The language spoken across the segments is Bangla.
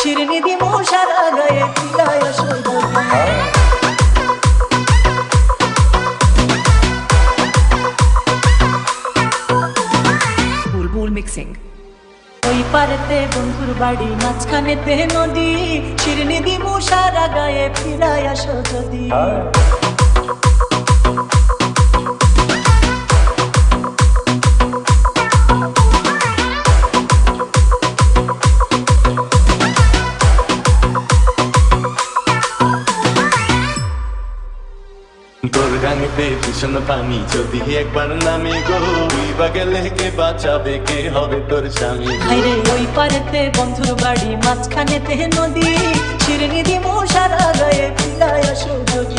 চিরনিধি মশারা গায়ে বিলায় মিক্সিং। ওই পারেতে বন্ধুর বাড়ি মাঝখানেতে নদী। শিরনিদি মশারা গায়ে ফিরায় আসো যদি যাবে ভীষণ পানি। যদি একবার নামে গো তুই বা কে বাঁচাবে কে হবে তোর স্বামী? ভাইরে ওই পারেতে বন্ধুর বাড়ি মাঝখানে তে নদী। শিরনিধি মো সারা গায়ে পিলায় আসো যদি।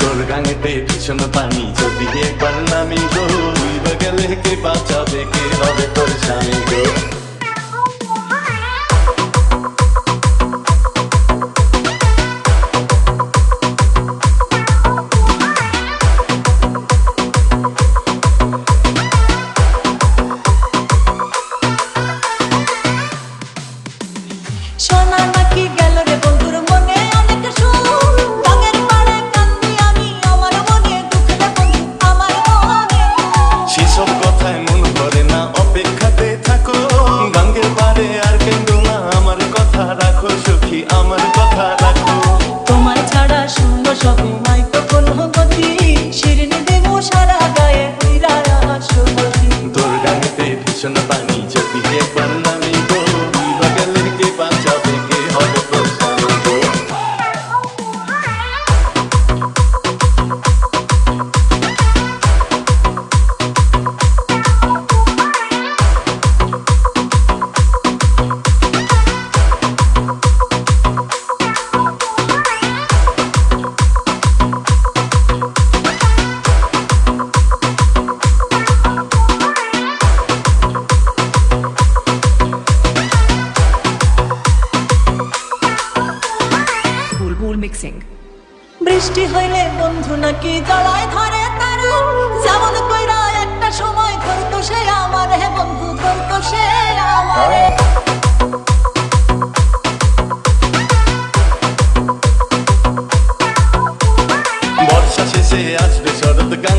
তোর গাঙেতে ভীষণ পানি। যদি একবার নামে গো তুই বা গেলে কে বাঁচাবে কে হবে বৃষ্টি হইলে বন্ধু নাকি গলায় ধরে তারা? যেমন কইরা একটা সময় করতো সে আমার, হে বন্ধু করতো সে আমার। বর্ষা শেষে আসবে শরৎ গান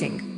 relaxing.